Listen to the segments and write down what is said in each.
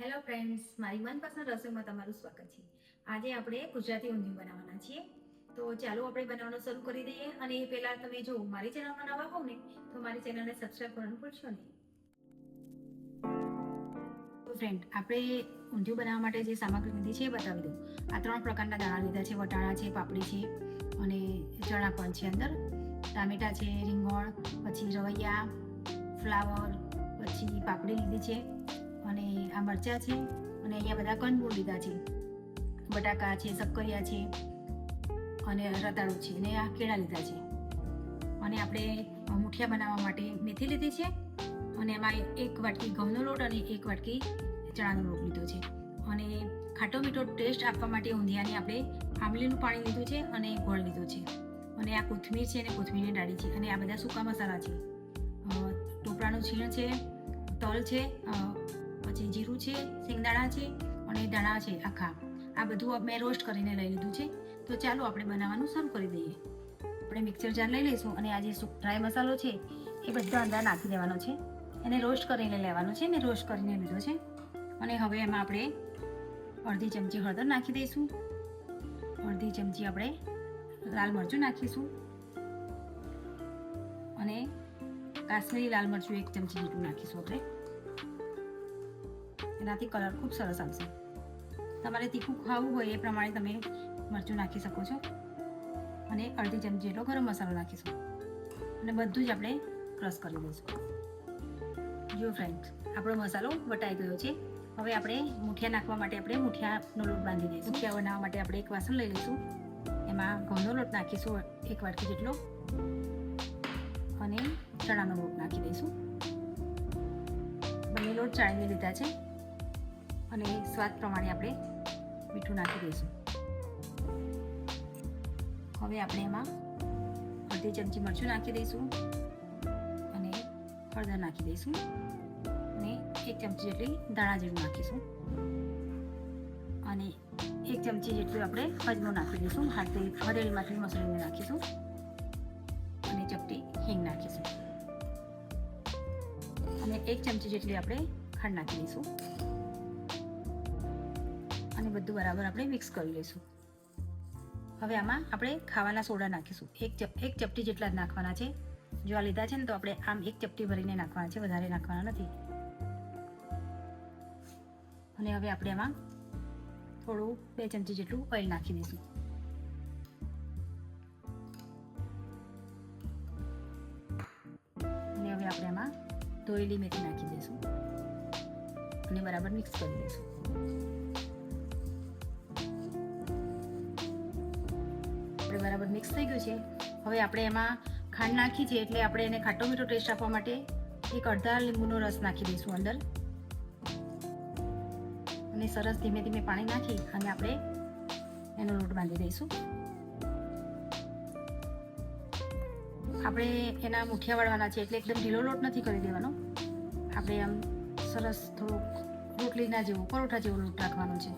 Hello friends મારી મનપસંદ રસોઈમાં તમારું સ્વાગત છે. આજે આપણે ગુજરાતી ઊંધિયું બનાવવાના છીએ. તો ચાલો આપણે બનાવવાનું શરૂ કરી દઈએ અને એ પહેલાં તમે જો મારી ચેનલમાં નવા હોવ ને, તો મારી ચેનલને સબસ્ક્રાઈબ કરવાનું ભૂલશો નહીં. તો ફ્રેન્ડ આપણે ઊંધિયું બનાવવા માટે જે સામગ્રી લીધી છે એ બતાવી દઉં. આ ત્રણ પ્રકારના દાણા લીધા છે, વટાણા છે, પાપડી છે અને ચણા પણ છે અંદર. ટામેટા છે, રીંગણ, પછી રવૈયા, ફ્લાવર, પછી પાપડી લીધી છે. આ મરચાં છે અને અહીંયા બધા કંદમૂળ લીધા છે. બટાકા છે શક્કરિયા છે અને રતાળુ છે અને આ કેળા લીધા છે. અને આપણે મુઠિયા બનાવવા માટે મેથી લીધી છે અને એમાં એક વાટકી ઘઉંનો લોટ અને એક વાટકી ચણાનો લોટ લીધો છે. અને ખાટો મીઠો ટેસ્ટ આપવા માટે ઊંધિયાને આપણે આંબલીનું પાણી લીધું છે અને ગોળ લીધો છે. અને આ કોથમીર છે અને કોથમીરની ડાળી છે અને આ બધા સૂકા મસાલા છે. ટોપરાનું છીણ છે, તલ છે પછી જીરું છે, શેંગદાણા છે અને દાણા છે આખા. આ બધું મેં રોસ્ટ કરીને લઈ લીધું છે. તો ચાલો આપણે બનાવવાનું શરૂ કરી દઈએ. આપણે મિક્સર જાર લઈ લઈશું અને આ જે ડ્રાય મસાલો છે, એ બધા અંદર નાખી દેવાનો છે. એને રોસ્ટ કરીને લેવાનો છે. મેં રોસ્ટ કરીને લીધો છે. અને હવે એમાં આપણે અડધી ચમચી હળદર નાખી દઈશું. અડધી ચમચી આપણે લાલ મરચું નાખીશું. અને કાશ્મીરી લાલ મરચું એક ચમચી જેટલું નાખીશું આપણે. એનાથી કલર ખૂબ સરસ આવશે. તમારે તીખું ખાવું હોય એ પ્રમાણે તમે મરચું નાખી શકો છો અને અડધી ચમચી જેટલો ગરમ મસાલો નાખીશું. અને બધું જ આપણે ક્રશ કરી દઈશું. જો ફ્રેન્ડ આપણો મસાલો વટાઈ ગયો છે. હવે આપણે મુઠિયા નાખવા માટે આપણે મુઠિયાનો લોટ બાંધી દઈશું. મુઠિયા બનાવવા માટે આપણે એક વાસણ લઈ લઈશું. એમાં ઘઉંનો લોટ નાખીશું એક વાટકી જેટલો. અને ચણાનો લોટ નાખી દઈશું. બંને લોટ ચાળીને લીધા છે. અને સ્વાદ પ્રમાણે આપણે મીઠું નાખી દઈશું. હવે આપણે એમાં અડધી ચમચી મરચું નાખી દઈશું અને હળદર નાખી દઈશું અને એક ચમચી જેટલી દાણા જીરું નાખીશું. અને એક ચમચી જેટલું આપણે અજમો નાખી દઈશું. હાથે હળેલીમાંથી મસળીને નાખીશું અને ચપટી હિંગ નાખીશું. અને એક ચમચી જેટલી આપણે ખાંડ નાખી દઈશું. અને બધું બરાબર આપણે મિક્સ કરી લઈશું. હવે આમાં આપણે ખાવાના સોડા નાખીશું. એક ચપ, એક ચપટી જેટલા જ નાખવાના છે. જો આ લીધા છે ને તો આપણે આમ એક ચપટી ભરીને નાખવાના છે, વધારે નાખવાના નથી. અને હવે આપણે આમાં થોડું બે ચમચી જેટલું ઓઇલ નાખી દઈશું. અને હવે આપણે એમાં ધોયેલી મેથી નાખી દઈશું. અને બરાબર મિક્સ કરી દઈશું. બરાબર મિક્સ થઈ ગયું છે. હવે આપણે એમાં ખાંડ નાખી છે એટલે આપણે એને ખાટો મીઠો ટેસ્ટ આપવા માટે એક અડધા લીંબુનો રસ નાખી દઈશું અંદર. અને સરસ ધીમે ધીમે પાણી નાખી અને આપણે એનો લોટ બાંધી દઈશું. આપણે એના મુઠિયા વાળવાના છે એટલે એકદમ ઢીલો લોટ નથી કરી દેવાનો. આપણે આમ સરસ થોડુંક રોટલીના જેવો, પરોઠા જેવો લોટ રાખવાનો છે.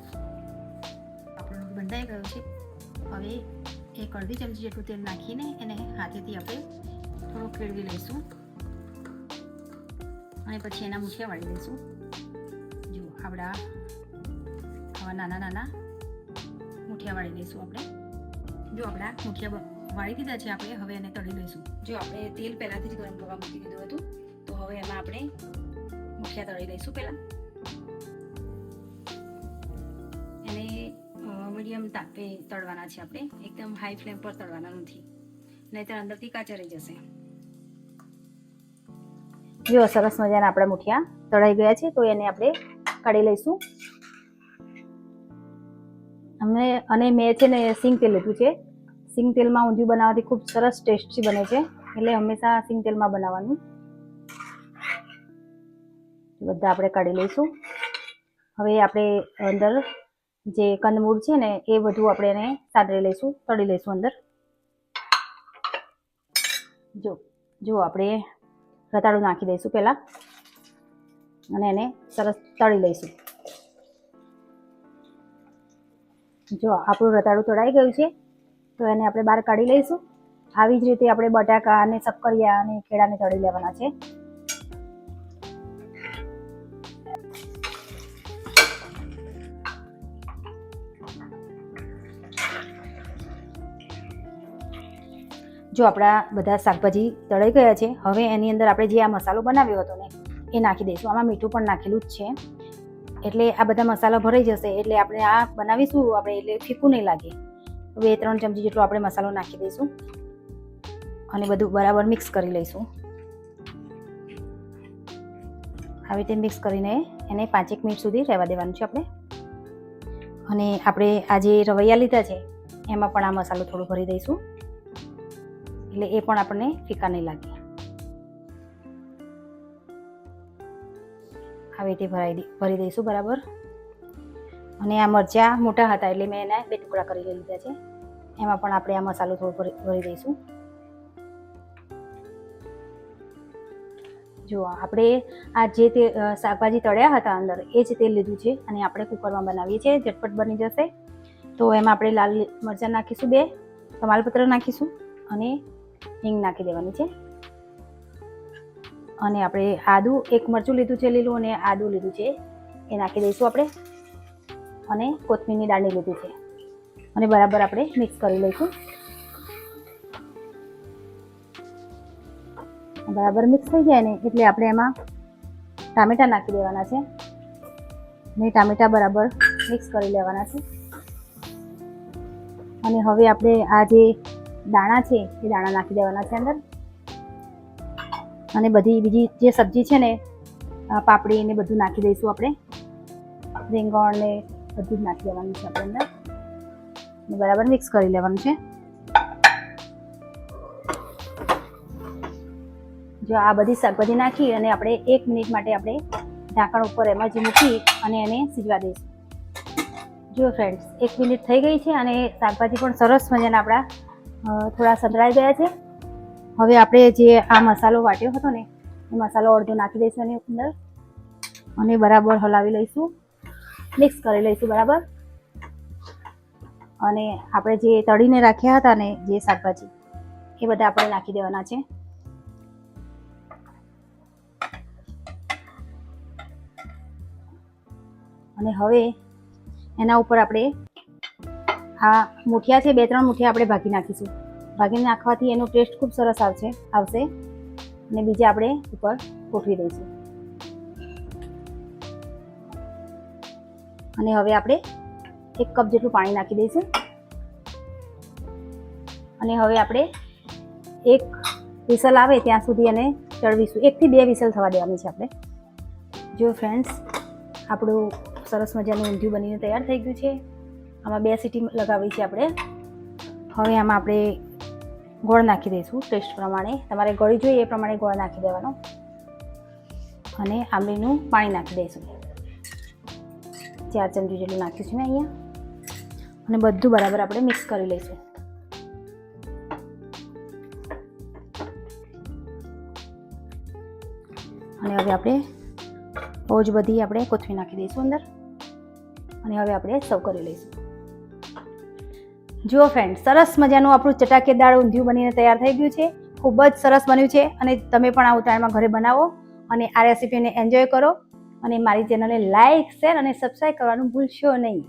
આપણો લોટ બંધાઈ ગયો છે. હવે એક અડધી ચમચી જેટલું તેલ નાખીને એને હાથેથી આપણે થોડું કેળવી લઈશું. અને પછી એના મુઠિયા વાળી દઈશું જો આપણા આવા નાના નાના મુઠિયા વાળી દઈશું આપણે. જો આપણા મુઠિયા વાળી દીધા છે, આપણે હવે એને તળી લઈશું. જો આપણે તેલ પહેલાંથી જ ગરમ કરવા મૂકી દીધું હતું, તો હવે એમાં આપણે મુઠિયા તળી લઈશું પહેલાં. મીડિયમ તાપે તળવાના છે આપણે. એકદમ હાઈ ફ્લેમ પર તળવાના નથી. નહીતર અંદરથી કાચા રહી જશે. જો, સરસ મજાના આપણા મુઠિયા તળાઈ ગયા છે, તો એને આપણે કાઢી લઈશું. અમે, અને મેં છે ને સિંગ તેલ લીધું છે. સિંગ તેલમાં ઊંધિયું બનાવવાથી ખૂબ સરસ ટેસ્ટી બને છે. એટલે હંમેશા સિંગ તેલમાં બનાવવાનું. બધા આપણે કાઢી લઈશું. હવે આપણે અંદર જે કંદમૂળ છે ને, એ બધું આપણે એને સાતરી લઈશું, તળી લઈશું અંદર. જો જો આપણે રતાળું નાખી દઈશું પહેલાં અને એને સરસ તળી લઈશું. જો, આપણું રતાળું તળાઈ ગયું છે, તો એને આપણે બહાર કાઢી લઈશું. આવી જ રીતે આપણે બટાકા અને શક્કરિયા અને કેળાને તળી લેવાના છે. જો આપણા બધા શાકભાજી તળાઈ ગયા છે, હવે એની અંદર આપણે જે આ મસાલો બનાવ્યો હતો ને, એ નાખી દઈશું. આમાં મીઠું પણ નાખેલું જ છે. એટલે આ બધા મસાલા ભરાઈ જશે, એટલે આપણે આ બનાવીશું, આપણે એટલે ફીકું નહીં લાગે. બે ત્રણ ચમચી જેટલો આપણે મસાલો નાખી દઈશું. અને બધું બરાબર મિક્સ કરી લઈશું. આવી રીતે મિક્સ કરીને એને પાંચેક મિનિટ સુધી રહેવા દેવાનું છે આપણે. અને આપણે આ જે રવૈયા લીધા છે, એમાં પણ આ મસાલો થોડો ભરી દઈશું. એટલે એ પણ આપણને ફીકા નહીં લાગે. આવી રીતે ભરાઈ દઈ ભરી દઈશું, બરાબર? અને આ મરચાં મોટા હતા એટલે મેં એના બે ટુકડા કરી લીધા છે. એમાં પણ આપણે આ મસાલો થોડો ભરી દઈશું. જો, આપણે આ જે તે શાકભાજી તળ્યા હતા અંદર, એ જ તેલ લીધું છે અને આપણે કુકરમાં બનાવીએ છીએ, ઝટપટ બની જશે. તો એમાં આપણે લાલ મરચાં નાખીશું બે તમાલપત્ર નાખીશું અને હિંગ નાખી દેવાની છે. અને આપણે આદું, એક મરચું લીધું છે લીલું અને આદું લીધું છે એ નાખી દઈશું આપણે. અને કોથમીરની દાળની લીધું છે. અને બરાબર આપણે મિક્સ કરી લઈશું. બરાબર મિક્સ થઈ જાય ને એટલે આપણે એમાં ટામેટા નાખી દેવાના છે. ને ટામેટાં બરાબર મિક્સ કરી લેવાના છે. અને હવે આપણે આ જે દાણા છે એ દાણા નાખી દેવાના છે અંદર. અને બધી બીજી જે સબ્જી છે ને પાપડી ને બધું નાખી દઈશું આપણે. રીંગણ ને બધું જ નાખી દેવાનું છે આપણે અંદર. બરાબર મિક્સ કરી લેવાનું છે. જો આ બધી શાકભાજી નાખી અને આપણે એક મિનિટ માટે આપણે ઢાંકણ ઉપર એમાં જ મૂકી અને એને સીજવા દઈશું. જો ફ્રેન્ડ્સ એક મિનિટ થઈ ગઈ છે અને શાકભાજી પણ સરસ મજાના આપણા થોડા સંતળાઈ ગયા છે. હવે આપણે જે આ મસાલો વાટ્યો હતો ને, એ મસાલો અડધો નાખી દઈશું એની અંદર અને બરાબર હલાવી લઈશું. મિક્સ કરી લઈશું બરાબર. અને આપણે જે તળીને રાખ્યા હતા ને, જે શાકભાજી, એ બધા આપણે નાખી દેવાના છે. અને હવે એના ઉપર આપણે આ મુઠિયા છે બે ત્રણ મુઠિયા આપણે ભાગી નાખીશું. ભાગી નાખવાથી એનો ટેસ્ટ ખૂબ સરસ આવશે આવશે. અને બીજા આપણે ઉપર ગોઠવી દઈશું. અને હવે આપણે એક કપ જેટલું પાણી નાખી દઈશું. અને હવે આપણે એક વિસલ આવે ત્યાં સુધી એને ચડવીશું. એકથી બે વિસલ થવા દેવાની છે આપણે. જો ફ્રેન્ડ્સ આપણું સરસ મજાનું ઊંધિયું બનીને તૈયાર થઈ ગયું છે. આમાં બે સીટી લગાવી છે આપણે. હવે આમાં આપણે ગોળ નાખી દઈશું ટેસ્ટ પ્રમાણે. તમારે ગળી જોઈએ એ પ્રમાણે ગોળ નાખી દેવાનો. અને આંબલીનું પાણી નાખી દઈશું. ચાર ચમચી જેટલું નાખ્યું છે મેં અહીંયા. અને બધું બરાબર આપણે મિક્સ કરી લઈશું. અને હવે આપણે બહુ જ બધી આપણે કોથમીર નાખી દઈશું અંદર. અને હવે આપણે સર્વ કરી લઈશું. જુઓ ફ્રેન્ડ સરસ મજાનું આપણું ચટાકેદાર ઊંધિયું બનીને તૈયાર થઈ ગયું છે. ખૂબ જ સરસ બન્યું છે અને તમે પણ આ ઉત્તરાયણમાં ઘરે બનાવો અને આ રેસીપીને એન્જોય કરો. અને મારી ચેનલને લાઇક શેર અને સબસ્ક્રાઈબ કરવાનું ભૂલશો નહીં.